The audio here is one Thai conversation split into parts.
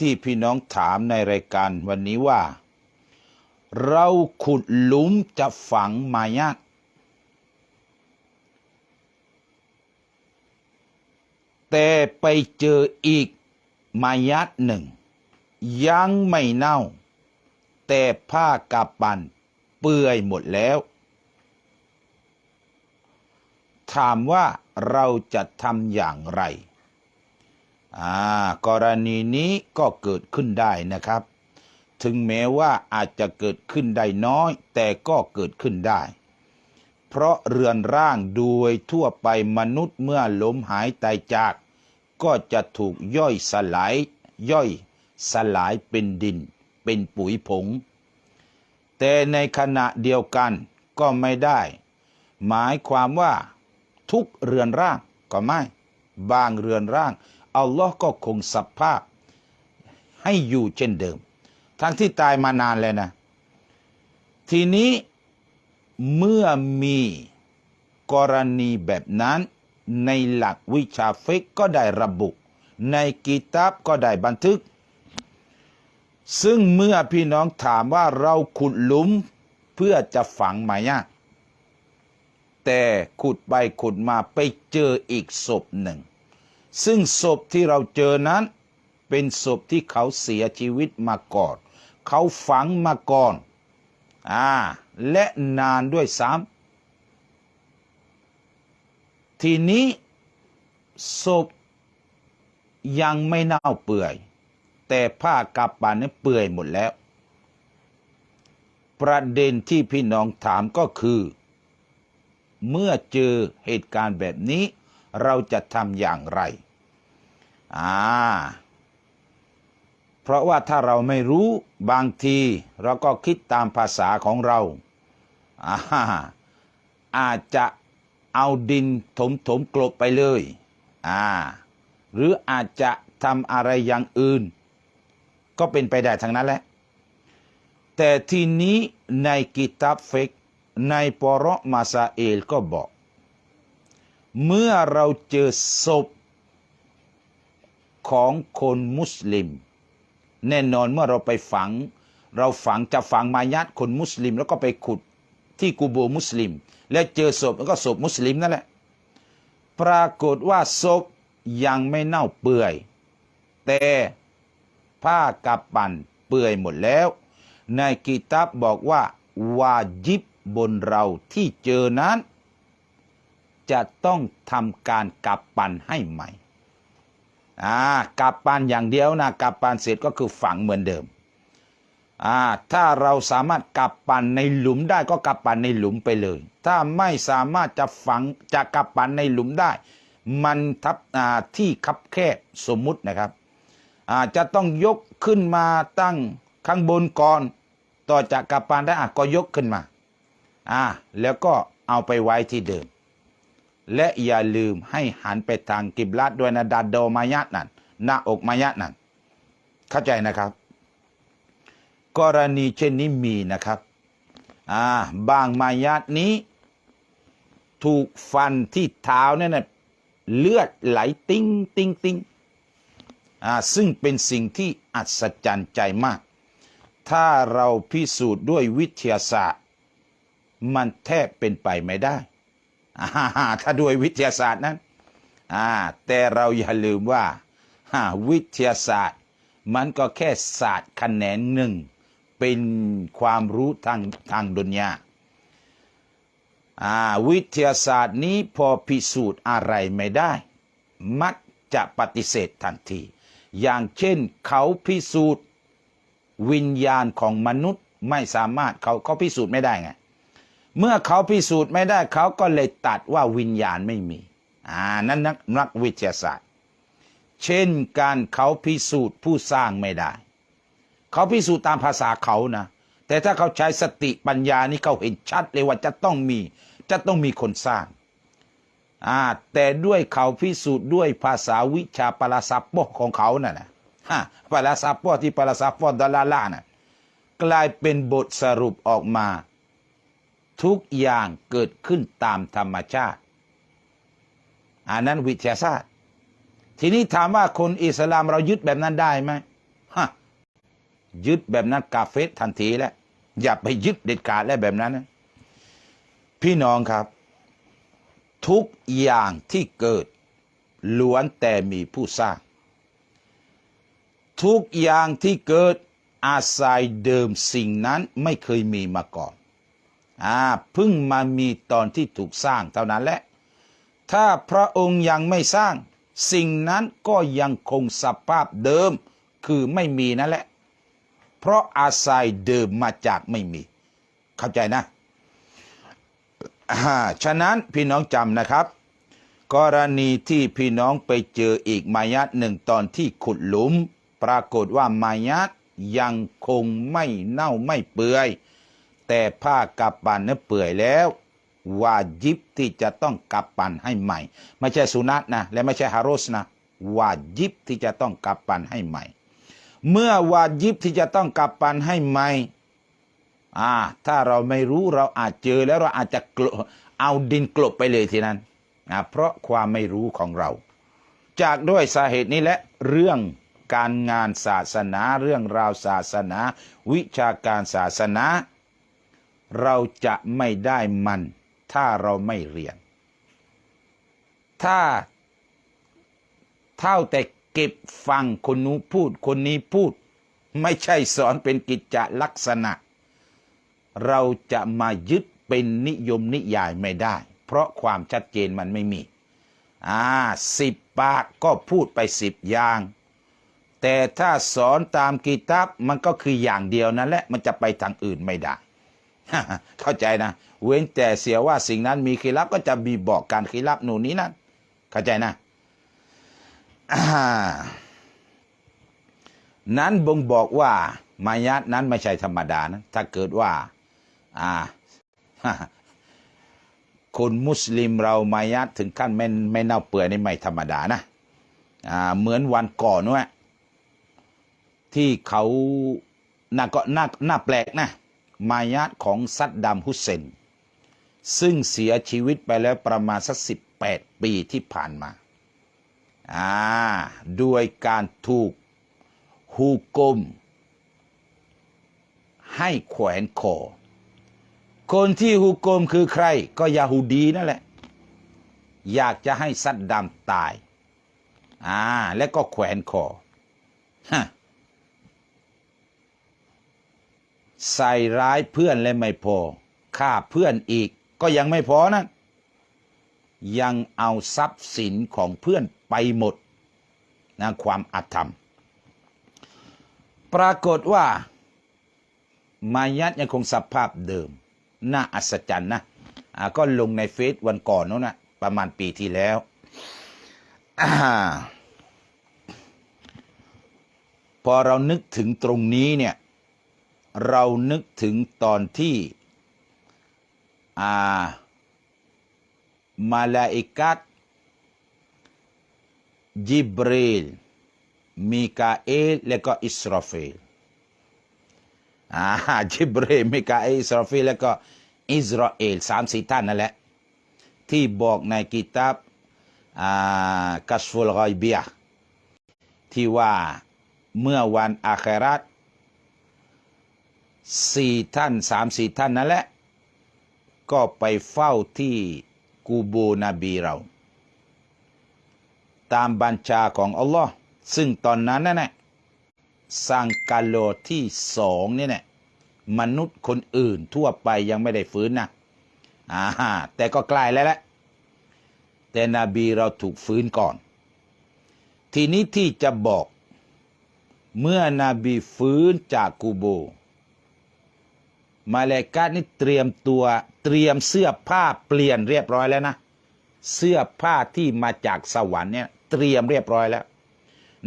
ที่พี่น้องถามในรายการวันนี้ว่า เราขุดหลุมจะฝังมายาตแต่ไปเจออีกมายาตหนึ่ง ยังไม่เน่า แต่ผ้ากาปันเปื่อยหมดแล้ว ถามว่าเราจะทำอย่างไร อ่ากรณีนี้ก็เกิดขึ้นได้นะครับ ถึงแม้ว่าอาจจะเกิดขึ้นได้น้อย แต่ก็เกิดขึ้นได้ เพราะเรือนร่างโดยทั่วไปมนุษย์เมื่อล้มหายตายจาก ก็จะถูกย่อยสลาย ย่อยสลายเป็นดิน เป็นปุ๋ยผง แต่ในขณะเดียวกันก็ไม่ได้ หมายความว่าทุกเรือนร่างก็ไม่ บางเรือนร่าง อัลลอฮ์ก็คงสภาพให้อยู่เช่นเดิม ทั้งที่ตายมานานแล้วนะ ทีนี้เมื่อมีกรณีแบบนั้น ในหลักวิชาฟิกก็ได้ระบุ ในกิตาบก็ได้บันทึก ซึ่งเมื่อพี่น้องถามว่าเราขุดหลุมเพื่อจะฝังมายาตแต่ขุดไปขุดมาไปเจออีกศพหนึ่ง ซึ่งศพที่เราเจอนั้น เป็นศพที่เขาเสียชีวิตมาก่อน เขาฝังมาก่อนอ่าและนานด้วยซ้ำทีนี้ศพยังไม่เน่าเปื่อย แต่ผ้ากาปานนี่เปื่อยหมดแล้ว ประเด็นที่พี่น้องถามก็คือ เมื่อเจอเหตุการณ์แบบนี้ เราจะทำอย่างไร อ่า เพราะว่าถ้าเราไม่รู้บางที เราก็คิดตามภาษาของเรา อ่า อาจจะเอาดินถมถมๆกลบไปเลย อ่า หรืออาจจะทำอะไรอย่างอื่น ก็เป็นไปได้ทั้งนั้นแหละ แต่ทีนี้ในกิตาบเฟกในปรมาซาเอลก็บอก เมื่อเราเจอศพของคนมุสลิม แน่นอนเมื่อเราไปฝัง เราฝังจะฝังมายัดคนมุสลิม แล้วก็ไปขุดที่กูโบมุสลิม แล้วเจอศพแล้วก็ศพมุสลิมนั่นแหละ ปรากฏว่าศพยังไม่เน่าเปื่อย แต่ผ้ากับปั่นเปื่อยหมดแล้ว ในกิตาบบอกว่าวาจิบบนเราที่เจอนั้น จะต้องทำการกับปั่นให้ใหม่อ่ากับปานอย่างเดียวนะกับปานเสร็จก็คือฝังเหมือนเดิมอ่าถ้าเราสามารถกับปันในหลุมได้ก็กับปันในหลุมไปเลย ถ้าไม่สามารถจะฝังจะกับปันในหลุมได้ มันทับอ่าที่คับแคบสมมุตินะครับอ่าจะต้องยกขึ้นมาตั้งข้างบนก่อนต่อจากกับปานได้อะก็ยกขึ้นมาอ่าแล้วก็เอาไปไว้ที่เดิม และอย่าลืมให้หันไปทางกิบลัดด้วยนะดัดโดมายะนั่นหน้าอกมายะนั่นเข้าใจนะครับ กรณีเช่นนี้มีนะครับอ่าบางมายาตนี้ถูกฟันที่เท้าเนี่ยนะเลือดไหลติ้งติ้งติ้งอ่าซึ่งเป็นสิ่งที่อัศจรรย์ใจมาก ถ้าเราพิสูจน์ด้วยวิทยาศาสตร์ มันแทบเป็นไปไม่ได้ ถ้าด้วยวิทยาศาสตร์นั้นแต่เราอย่าลืมว่าวิทยาศาสตร์ มันก็แค่ศาสตร์แขนงหนึ่ง เป็นความรู้ทางทางดุนยาวิทยาศาสตร์นี้พอพิสูจน์อะไรไม่ได้ มักจะปฏิเสธทันที อย่างเช่นเขาพิสูจน์วิญญาณของมนุษย์ไม่สามารถเขาเขาพิสูจน์ไม่ได้ไง เมื่อเขาพิสูจน์ไม่ได้เขาก็เลยตัดว่าวิญญาณไม่มี อ่า นั่นนักนักวิทยาศาสตร์ เช่นการเขาพิสูจน์ผู้สร้างไม่ได้ เขาพิสูจน์ตามภาษาเขานะ แต่ถ้าเขาใช้สติปัญญานี่เขาเห็นชัดเลยว่าจะต้องมี จะต้องมีคนสร้าง อ่า แต่ด้วยเขาพิสูจน์ด้วยภาษาวิชาปราศัพของเขาน่ะนะฮะปราศัพท์ที่ปราศัพดลาลาน่ะกลายเป็นบทสรุปออกมา ทุกอย่างเกิดขึ้นตามธรรมชาติ อันนั้นวิทยาศาสตร์ ทีนี้ถามว่าคนอิสลามเรายึดแบบนั้นได้ไหมฮะยึดแบบนั้นกาเฟสทันทีแล้วอย่าไปยึดเด็ดขาดแล้วแบบนั้นนะพี่น้องครับ ทุกอย่างที่เกิดล้วนแต่มีผู้สร้าง ทุกอย่างที่เกิดอาศัยเดิมสิ่งนั้นไม่เคยมีมาก่อน อ่าเพิ่งมามีตอนที่ถูกสร้างเท่านั้นแหละ ถ้าพระองค์ยังไม่สร้าง สิ่งนั้นก็ยังคงสภาพเดิม คือไม่มีนั่นแหละ เพราะอาศัยเดิมมาจากไม่มี เข้าใจนะอ่าฉะนั้นพี่น้องจำนะครับ กรณีที่พี่น้องไปเจออีก มายัดหนึ่งตอนที่ขุดหลุม ปรากฏว่ามายัดยังคงไม่เน่าไม่เปื่อย แต่ผ้ากับปันนั้นเปื่อยแล้ววาจิบที่จะต้องกับปันให้ใหม่ ไม่ใช่สุนัตนะและไม่ใช่ฮารอสนะวาจิบที่จะต้องกับปันให้ใหม่ เมื่อวาจิบที่จะต้องกับปันให้ใหม่อ่าถ้าเราไม่รู้เราอาจเจอแล้วเราอาจจะกลเอาดินกลบไปเลยทีนั้นอ่าเพราะความไม่รู้ของเรา จากด้วยสาเหตุนี้และเรื่องการงานศาสนา เรื่องราวศาสนา วิชาการศาสนา เราจะไม่ได้มัน ถ้าเราไม่เรียน ถ้า เท่าแต่เก็บฟังคนนู้พูด คนนี้พูด ไม่ใช่สอนเป็นกิจจลักษณะ เราจะมายึดเป็นนิยมนิยายไม่ได้ เพราะความชัดเจนมันไม่มี อ่าสิบปากก็พูดไปสิบอย่าง แต่ถ้าสอนตามกีตับมันก็คืออย่างเดียวนั่นแหละมันจะไปทางอื่นไม่ได้ เข้าใจนะ เว้นแต่เสียว่าสิ่งนั้นมีคีรับก็จะมีบอกการคีรับหนูนี้นั่นเข้าใจนะนั้นบ่งบอกว่ามายะนั้นไม่ใช่ธรรมดานะถ้าเกิดว่า อ่าคนมุสลิมเรามายะถึงขั้นไม่ไม่เน่าเปื่อยนี่ไม่ธรรมดานะอ่าเหมือนวันก่อนนู้นที่เขาน่าก็น่าน่าแปลกนะ มายะของซัดดัมฮุเซน ซึ่งเสียชีวิตไปแล้วประมาณสักสิบแปดปีที่ผ่านมาอ่าด้วยการถูกฮูกมให้แขวนคอ คนที่ฮุกมคือใคร ก็ยาฮูดีนั่นแหละ อยากจะให้ซัดดัมตาย อ่า แล้วก็แขวนคอ ฮะ ใส่ร้ายเพื่อนและไม่พอฆ่าเพื่อนอีกก็ยังไม่พอนะยังเอาทรัพย์สินของเพื่อนไปหมดนะความอาธรรม ปรากฏว่า มายัดยังคงสภาพเดิม น่าอัศจรรย์นะก็ลงในเฟซวันก่อนนู้นนะประมาณปีที่แล้วอพอเรานึกถึงตรงนี้เนี่ย เรานึกถึงตอนที่อามาลาอิกัตจิบรีลมิกาเอลและก็อิสราฟลอ่าจิบรีลมิกาเอลอิสราฟลและก็อิสราเอลสามสี่ท่านนั่นแหละ ที่บอกในกิตาบอ่ากัสฟุลกอยเบียที่ว่าเมื่อวันอาคราต สี่ท่านสามสี่ท่านนั่นแหละ ก็ไปเฝ้าที่กูโบนบีเรา ตามบัญชาของอัลลอฮ์ซึ่งตอนนั้นนั่นแหละสังกาโลที่สองนี่แหละมนุษย์คนอื่นทั่วไปยังไม่ได้ฟื้นนะอ่าแต่ก็ใกล้แล้วแหละแต่นบีเราถูกฟื้นก่อน ทีนี้ที่จะบอก เมื่อนาบีฟื้นจากกูโบ มาเลกานี่เตรียมตัวเตรียมเสื้อผ้าเปลี่ยนเรียบร้อยแล้วนะ เสื้อผ้าที่มาจากสวรรค์เนี่ยเตรียมเรียบร้อยแล้ว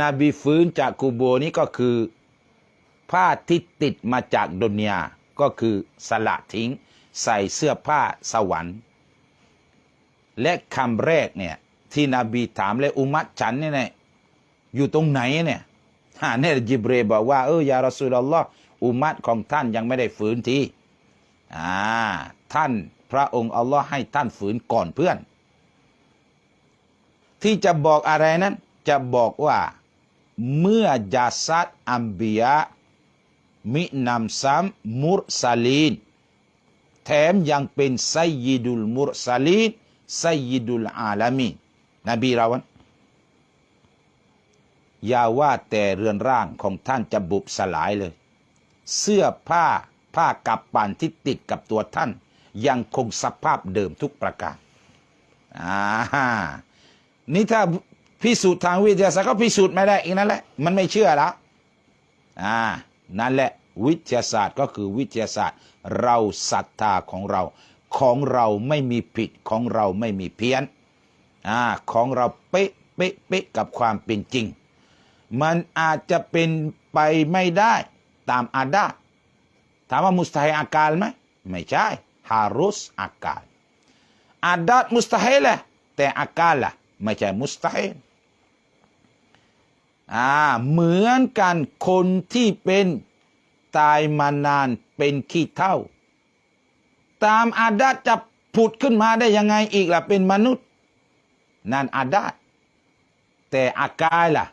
นบีฟื้นจากกูโบนี้ก็คือ ผ้าที่ติดมาจากดุนยาก็คือสละทิ้ง ใส่เสื้อผ้าสวรรค์ และคำแรกเนี่ยที่นบีถามเลยอุมัตฉันเนี่ยอยู่ตรงไหนเนี่ยฮะเนี่ยจิบเรบอกว่าเออ ยารอสูลลอฮ์ อุมัตของท่านยังไม่ได้ฝืนทีอ่าท่านพระองค์อัลลอฮ์ให้ท่านฝืนก่อนเพื่อน ที่จะบอกอะไรนั้น จะบอกว่าเมื่อยาซัดอัมบียะมินำซ้ำมุรซาลีน แถมยังเป็นไซยิดุลมุรซาลีนไซยิดุลอาลามีนนบีเราวันอย่าว่าแต่เรือนร่างของท่านจะบุบสลายเลย เสื้อผ้าผ้ากับปานที่ติดกับตัวท่าน ยังคงสภาพเดิมทุกประการอ่านี่ถ้าพิสูจน์ทางวิทยาศาสตร์ก็พิสูจน์ไม่ได้อีกนั่นแหละ มันไม่เชื่อแล้วอ่านั่นแหละวิทยาศาสตร์ก็คือวิทยาศาสตร์ เราศรัทธาของเรา ของเราไม่มีผิดของเราไม่มีเพี้ยนอ่าของเราเป๊ะเป๊ะเป๊ะกับความเป็นจริง มันอาจจะเป็นไปไม่ได้ ตามอาดาตถามว่ามุสตาฮิอากาลไหมไม่ใช่ฮารุสอากาลอาดาตมุสตาฮิลแหละแต่อากาลละไม่ใช่มุสตาฮิอ่าเหมือนกันคนที่เป็นตายมานานเป็นขี้เท่า ตามอาดาตจะผุดขึ้นมาได้ยังไงอีกล่ะเป็นมนุษย์ นั่นอาดาตแต่อากายล่ะ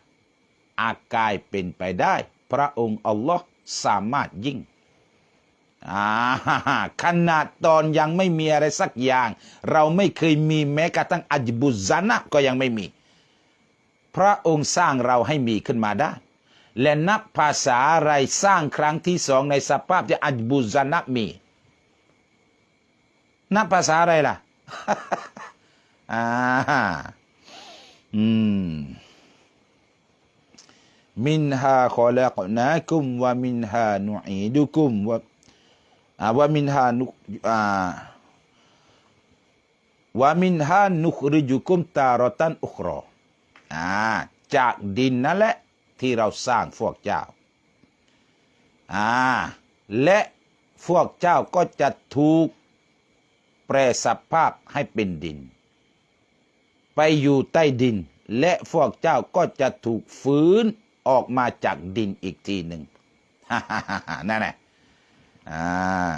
อากายเป็นไปได้ พระองค์อัลลอฮ์ สามารถยิ่งขนาดตอนยังไม่มีอะไรสักอย่าง เราไม่เคยมีแม้กระทั่งอัจบุซานะก็ยังไม่มี พระองค์สร้างเราให้มีขึ้นมาได้ และนับภาษาอะไรสร้างครั้งที่สองในสภาพที่อัจบุซานะมี นับภาษาอะไรล่ะอ่าอืม มินฮาขอลักนาคุมวะมินฮานุอีดุคุมวะอ่าวะมินฮานุอ่าวะมินฮานุคริจุคุมตารตันอุครออ่าจากดินนั่นแหละที่เราสร้างพวกเจ้าอ่าและพวกเจ้าก็จะถูกแปรสภาพให้เป็นดิน ไปอยู่ใต้ดิน และพวกเจ้าก็จะถูกฟื้น ออกมาจากดินอีกทีหนึ่งนั่นแหละอ่า